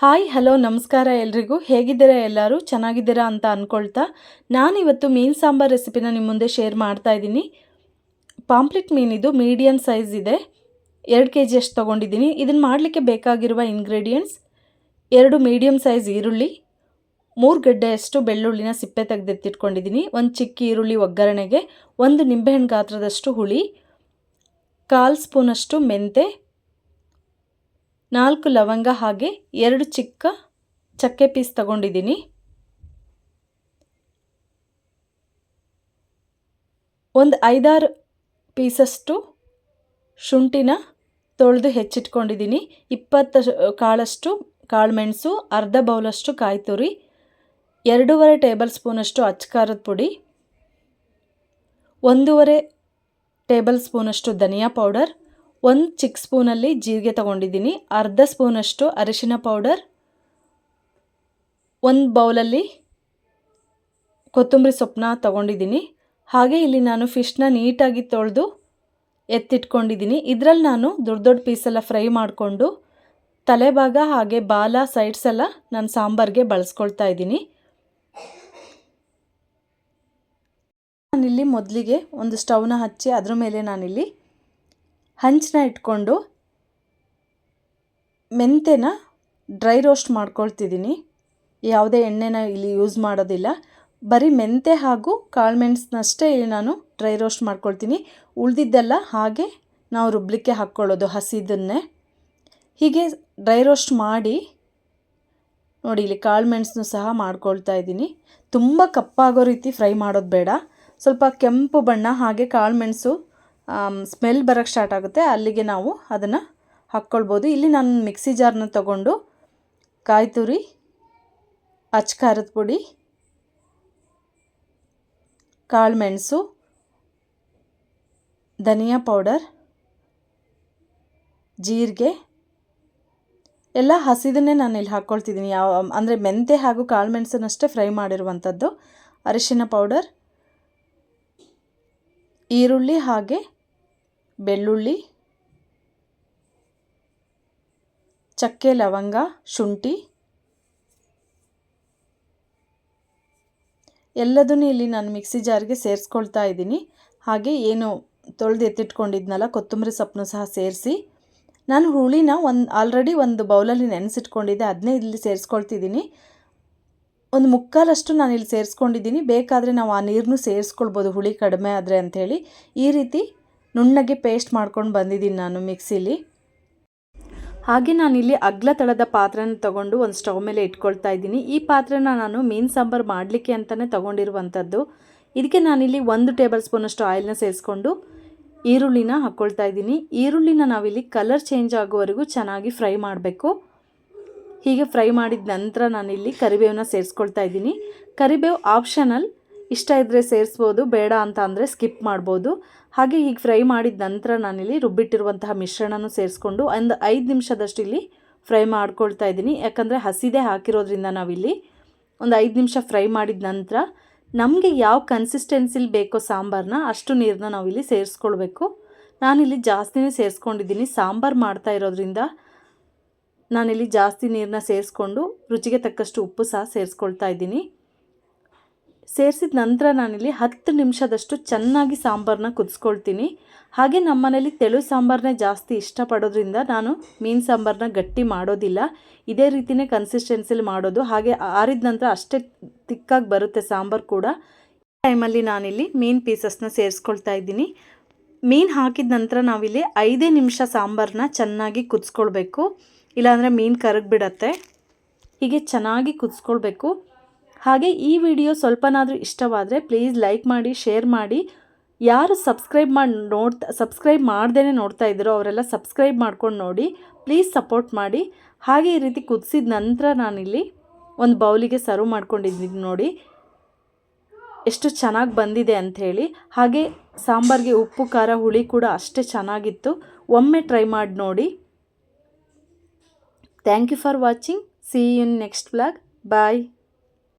Hi, hello, ನಮಸ್ಕಾರ ಎಲ್ರಿಗೂ. ಹೇಗಿದ್ದೀರಾ ಎಲ್ಲರೂ? ಚೆನ್ನಾಗಿದ್ದೀರಾ ಅಂತ ಅಂದ್ಕೊಳ್ತಾ ನಾನಿವತ್ತು ಮೀನು ಸಾಂಬಾರ್ ರೆಸಿಪಿನ ನಿಮ್ಮ ಮುಂದೆ ಶೇರ್ ಮಾಡ್ತಾ ಇದ್ದೀನಿ. ಪಾಂಪ್ಲೆಟ್ ಮೀನಿದು ಮೀಡಿಯಮ್ ಸೈಜ್ ಇದೆ. ಎರಡು ಕೆ ಜಿಯಷ್ಟು ತೊಗೊಂಡಿದ್ದೀನಿ. ಇದನ್ನು ಮಾಡಲಿಕ್ಕೆ ಬೇಕಾಗಿರುವ ಇಂಗ್ರೀಡಿಯೆಂಟ್ಸ್ ಎರಡು ಮೀಡಿಯಮ್ ಸೈಜ್ ಈರುಳ್ಳಿ, ಮೂರು ಗಡ್ಡೆಯಷ್ಟು ಬೆಳ್ಳುಳ್ಳಿನ ಸಿಪ್ಪೆ ತೆಗೆದಿಟ್ಟಿಟ್ಕೊಂಡಿದ್ದೀನಿ. ಒಂದು ಚಿಕ್ಕ ಈರುಳ್ಳಿ ಒಗ್ಗರಣೆಗೆ, ಒಂದು ನಿಂಬೆಹಣ್ಣು ಗಾತ್ರದಷ್ಟು ಹುಳಿ, ಕಾಲು ಸ್ಪೂನಷ್ಟು ಮೆಂತೆ ನಾಲ್ಕು ಲವಂಗ ಹಾಗೆ ಎರಡು ಚಿಕ್ಕ ಚಕ್ಕೆ ಪೀಸ್ ತಗೊಂಡಿದ್ದೀನಿ. ಒಂದು ಐದಾರು ಪೀಸಷ್ಟು ಶುಂಠಿನ ತೊಳೆದು ಹೆಚ್ಚಿಟ್ಕೊಂಡಿದ್ದೀನಿ. ಇಪ್ಪತ್ತು ಕಾಳಷ್ಟು ಕಾಳುಮೆಣಸು ಅರ್ಧ ಬೌಲಷ್ಟು ಕಾಯಿ ತುರಿ, ಎರಡೂವರೆ ಟೇಬಲ್ ಸ್ಪೂನಷ್ಟು ಅಚ್ಕಾರದ ಪುಡಿ, ಒಂದೂವರೆ ಟೇಬಲ್ ಸ್ಪೂನಷ್ಟು ಧನಿಯಾ ಪೌಡರ್ ಒಂದು ಚಿಕ್ಕ ಸ್ಪೂನಲ್ಲಿ ಜೀರಿಗೆ ತೊಗೊಂಡಿದ್ದೀನಿ. ಅರ್ಧ ಸ್ಪೂನಷ್ಟು ಅರಿಶಿನ ಪೌಡರ್, ಒಂದು ಬೌಲಲ್ಲಿ ಕೊತ್ತಂಬರಿ ಸೊಪ್ಪನ್ನ ತೊಗೊಂಡಿದ್ದೀನಿ. ಹಾಗೆ ಇಲ್ಲಿ ನಾನು ಫಿಶ್ನ ನೀಟಾಗಿ ತೊಳೆದು ಎತ್ತಿಟ್ಕೊಂಡಿದ್ದೀನಿ. ಇದರಲ್ಲಿ ನಾನು ದೊಡ್ಡ ದೊಡ್ಡ ಪೀಸೆಲ್ಲ ಫ್ರೈ ಮಾಡಿಕೊಂಡು ತಲೆಭಾಗ ಹಾಗೆ ಬಾಲ ಸೈಡ್ಸ್ ಎಲ್ಲ ನಾನು ಸಾಂಬಾರಿಗೆ ಬಳಸ್ಕೊಳ್ತಾ ಇದ್ದೀನಿ. ನಾನಿಲ್ಲಿ ಮೊದಲಿಗೆ ಒಂದು ಸ್ಟವ್ನ ಹಚ್ಚಿ ಅದ್ರ ಮೇಲೆ ನಾನಿಲ್ಲಿ ಹಂಚನ್ನ ಇಟ್ಕೊಂಡು ಮೆಂತೆನ ಡ್ರೈ ರೋಸ್ಟ್ ಮಾಡ್ಕೊಳ್ತಿದ್ದೀನಿ. ಯಾವುದೇ ಎಣ್ಣೆನ ಇಲ್ಲಿ ಯೂಸ್ ಮಾಡೋದಿಲ್ಲ. ಬರೀ ಮೆಂತೆ ಹಾಗೂ ಕಾಳುಮೆಣಸನ್ನಷ್ಟೇ ಇಲ್ಲಿ ನಾನು ಡ್ರೈ ರೋಸ್ಟ್ ಮಾಡ್ಕೊಳ್ತೀನಿ. ಉಳಿದಿದ್ದೆಲ್ಲ ಹಾಗೆ ನಾವು ರುಬ್ಲಿಕ್ಕೆ ಹಾಕ್ಕೊಳ್ಳೋದು ಹಸಿದನ್ನೇ. ಹೀಗೆ ಡ್ರೈ ರೋಸ್ಟ್ ಮಾಡಿ ನೋಡಿ ಇಲ್ಲಿ ಕಾಳುಮೆಣಸನ್ನು ಸಹ ಮಾಡ್ಕೊಳ್ತಾ ಇದ್ದೀನಿ. ತುಂಬ ಕಪ್ಪಾಗೋ ರೀತಿ ಫ್ರೈ ಮಾಡೋದು ಬೇಡ. ಸ್ವಲ್ಪ ಕೆಂಪು ಬಣ್ಣ ಹಾಗೆ ಕಾಳುಮೆಣಸು ಸ್ಮೆಲ್ ಬರೋಕ್ಕೆ ಸ್ಟಾರ್ಟ್ ಆಗುತ್ತೆ. ಅಲ್ಲಿಗೆ ನಾವು ಅದನ್ನು ಹಾಕ್ಕೊಳ್ಬೋದು. ಇಲ್ಲಿ ನಾನು ಮಿಕ್ಸಿ ಜಾರನ್ನ ತಗೊಂಡು ಕಾಯಿ ತುರಿ, ಅಚ್ಚ ಖಾರದ ಪುಡಿ ಕಾಳುಮೆಣಸು ಧನಿಯಾ ಪೌಡರ್ ಜೀರಿಗೆ, ಎಲ್ಲ ಹಸಿದನ್ನೇ ನಾನು ಇಲ್ಲಿ ಹಾಕ್ಕೊಳ್ತಿದ್ದೀನಿ ಯಾವ, ಅಂದರೆ ಮೆಂತೆ ಹಾಗೂ ಕಾಳುಮೆಣಸನ್ನಷ್ಟೇ ಫ್ರೈ ಮಾಡಿರುವಂಥದ್ದು ಅರಿಶಿನ ಪೌಡರ್ ಈರುಳ್ಳಿ ಹಾಗೆ ಬೆಳ್ಳುಳ್ಳಿ, ಚಕ್ಕೆ ಲವಂಗ, ಶುಂಠಿ, ಎಲ್ಲದನ್ನು ಇಲ್ಲಿ ನಾನು ಮಿಕ್ಸಿ ಜಾರ್ಗೆ ಸೇರಿಸ್ಕೊಳ್ತಾ ಇದ್ದೀನಿ. ಹಾಗೆ ಏನು ತೊಳೆದು ಎತ್ತಿಟ್ಕೊಂಡಿದ್ನಲ್ಲ, ಕೊತ್ತಂಬರಿ ಸೊಪ್ಪನ್ನು ಸಹ ಸೇರಿಸಿ. ನಾನು ಹುಳಿನ ಒಂದು ಆಲ್ರೆಡಿ ಒಂದು ಬೌಲಲ್ಲಿ ನೆನೆಸಿಟ್ಕೊಂಡಿದ್ದೆ ಅದನ್ನೇ ಇಲ್ಲಿ ಸೇರಿಸ್ಕೊಳ್ತಿದ್ದೀನಿ. ಒಂದು ಮುಕ್ಕಾಲಷ್ಟು ನಾನು ಇಲ್ಲಿ ಸೇರಿಸ್ಕೊಂಡಿದ್ದೀನಿ. ಬೇಕಾದರೆ ನಾವು ಆ ನೀರನ್ನು ಸೇರಿಸ್ಕೊಳ್ಬೋದು ಹುಳಿ ಕಡಿಮೆ ಆದರೆ ಅಂಥೇಳಿ. ಈ ರೀತಿ ನುಣ್ಣಗೆ ಪೇಸ್ಟ್ ಮಾಡ್ಕೊಂಡು ಬಂದಿದ್ದೀನಿ ನಾನು ಮಿಕ್ಸಿಲಿ. ಹಾಗೆ ನಾನಿಲ್ಲಿ ಅಗ್ಲ ತಳದ ಪಾತ್ರೆನ ತಗೊಂಡು ಒಂದು ಸ್ಟವ್ ಮೇಲೆ ಇಟ್ಕೊಳ್ತಾ ಇದ್ದೀನಿ. ಈ ಪಾತ್ರೆನ ನಾನು ಮೀನು ಸಾಂಬಾರು ಮಾಡಲಿಕ್ಕೆ ಅಂತಲೇ ತೊಗೊಂಡಿರುವಂಥದ್ದು. ಇದಕ್ಕೆ ನಾನಿಲ್ಲಿ ಒಂದು ಟೇಬಲ್ ಸ್ಪೂನಷ್ಟು ಆಯಿಲ್ನ ಸೇರಿಸ್ಕೊಂಡು ಈರುಳ್ಳಿನ ಹಾಕ್ಕೊಳ್ತಾ ಇದ್ದೀನಿ. ಈರುಳ್ಳಿನ ನಾವಿಲ್ಲಿ ಕಲರ್ ಚೇಂಜ್ ಆಗೋವರೆಗೂ ಚೆನ್ನಾಗಿ ಫ್ರೈ ಮಾಡಬೇಕು. ಹೀಗೆ ಫ್ರೈ ಮಾಡಿದ ನಂತರ ನಾನಿಲ್ಲಿ ಕರಿಬೇವನ್ನ ಸೇರಿಸ್ಕೊಳ್ತಾ ಇದ್ದೀನಿ. ಕರಿಬೇವು ಆಪ್ಷನಲ್. ಇಷ್ಟ ಇದ್ದರೆ ಸೇರಿಸ್ಬೋದು, ಬೇಡ ಅಂತ ಅಂದರೆ ಸ್ಕಿಪ್ ಮಾಡ್ಬೋದು. ಹಾಗೆ ಹೀಗೆ ಫ್ರೈ ಮಾಡಿದ ನಂತರ ನಾನಿಲ್ಲಿ ರುಬ್ಬಿಟ್ಟಿರುವಂತಹ ಮಿಶ್ರಣನೂ ಸೇರಿಸ್ಕೊಂಡು ಒಂದು ಐದು ನಿಮಿಷದಷ್ಟು ಇಲ್ಲಿ ಫ್ರೈ ಮಾಡ್ಕೊಳ್ತಾ ಇದ್ದೀನಿ. ಯಾಕಂದರೆ ಹಸಿದೆ ಹಾಕಿರೋದ್ರಿಂದ ನಾವಿಲ್ಲಿ ಒಂದು ಐದು ನಿಮಿಷ ಫ್ರೈ ಮಾಡಿದ ನಂತರ ನಮಗೆ ಯಾವ ಕನ್ಸಿಸ್ಟೆನ್ಸಿಲಿ ಬೇಕೋ ಸಾಂಬಾರನ್ನ ಅಷ್ಟು ನೀರನ್ನ ನಾವಿಲ್ಲಿ ಸೇರಿಸ್ಕೊಳ್ಬೇಕು. ನಾನಿಲ್ಲಿ ಜಾಸ್ತಿನೇ ಸೇರಿಸ್ಕೊಂಡಿದ್ದೀನಿ. ಸಾಂಬಾರು ಮಾಡ್ತಾ ಇರೋದ್ರಿಂದ ನಾನಿಲ್ಲಿ ಜಾಸ್ತಿ ನೀರನ್ನ ಸೇರಿಸ್ಕೊಂಡು ರುಚಿಗೆ ತಕ್ಕಷ್ಟು ಉಪ್ಪು ಸಹ ಸೇರಿಸ್ಕೊಳ್ತಾ ಇದ್ದೀನಿ. ಸೇರಿಸಿದ ನಂತರ ನಾನಿಲ್ಲಿ ಹತ್ತು ನಿಮಿಷದಷ್ಟು ಚೆನ್ನಾಗಿ ಸಾಂಬಾರನ್ನ ಕುದಿಸ್ಕೊಳ್ತೀನಿ. ಹಾಗೆ ನಮ್ಮನೇಲಿ ತೆಳು ಸಾಂಬಾರನ್ನೇ ಜಾಸ್ತಿ ಇಷ್ಟಪಡೋದ್ರಿಂದ ನಾನು ಮೀನು ಸಾಂಬಾರನ್ನ ಗಟ್ಟಿ ಮಾಡೋದಿಲ್ಲ. ಇದೇ ರೀತಿಯೇ ಕನ್ಸಿಸ್ಟೆನ್ಸಿಲಿ ಮಾಡೋದು. ಹಾಗೆ ಆರಿದ ನಂತರ ಅಷ್ಟೇ ತಿಕ್ಕಾಗಿ ಬರುತ್ತೆ ಸಾಂಬಾರು ಕೂಡ. ಟೈಮಲ್ಲಿ ನಾನಿಲ್ಲಿ ಮೀನು ಪೀಸಸ್ನ ಸೇರಿಸ್ಕೊಳ್ತಾ ಇದ್ದೀನಿ. ಮೀನು ಹಾಕಿದ ನಂತರ ನಾವಿಲ್ಲಿ ಐದೇ ನಿಮಿಷ ಸಾಂಬಾರನ್ನ ಚೆನ್ನಾಗಿ ಕುದಿಸ್ಕೊಳ್ಬೇಕು. ಇಲ್ಲಾಂದರೆ ಮೀನು ಕರಗಿಬಿಡತ್ತೆ. ಹೀಗೆ ಚೆನ್ನಾಗಿ ಕುದಿಸ್ಕೊಳ್ಬೇಕು. ಹಾಗೆ ಈ ವಿಡಿಯೋ ಸ್ವಲ್ಪನಾದರೂ ಇಷ್ಟವಾದರೆ ಪ್ಲೀಸ್ ಲೈಕ್ ಮಾಡಿ, ಶೇರ್ ಮಾಡಿ. ಯಾರು ಸಬ್ಸ್ಕ್ರೈಬ್ ಮಾಡಿ ನೋಡ್ತಾ ಸಬ್ಸ್ಕ್ರೈಬ್ ಮಾಡ್ದೇ ನೋಡ್ತಾ ಇದ್ದೀರೋ ಅವರೆಲ್ಲ ಸಬ್ಸ್ಕ್ರೈಬ್ ಮಾಡ್ಕೊಂಡು ನೋಡಿ. ಪ್ಲೀಸ್ ಸಪೋರ್ಟ್ ಮಾಡಿ. ಹಾಗೆ ಈ ರೀತಿ ಕುದಿಸಿದ ನಂತರ ನಾನಿಲ್ಲಿ ಒಂದು ಬೌಲಿಗೆ ಸರ್ವ್ ಮಾಡ್ಕೊಂಡಿದ್ದೀನಿ ನೋಡಿ. ಎಷ್ಟು ಚೆನ್ನಾಗಿ ಬಂದಿದೆ ಅಂಥೇಳಿ ಹಾಗೆ ಸಾಂಬಾರಿಗೆ ಉಪ್ಪು, ಖಾರ, ಹುಳಿ ಕೂಡ ಅಷ್ಟೇ ಚೆನ್ನಾಗಿತ್ತು. ಒಮ್ಮೆ ಟ್ರೈ ಮಾಡಿ ನೋಡಿ. Thank you for watching. See you in next vlog. Bye.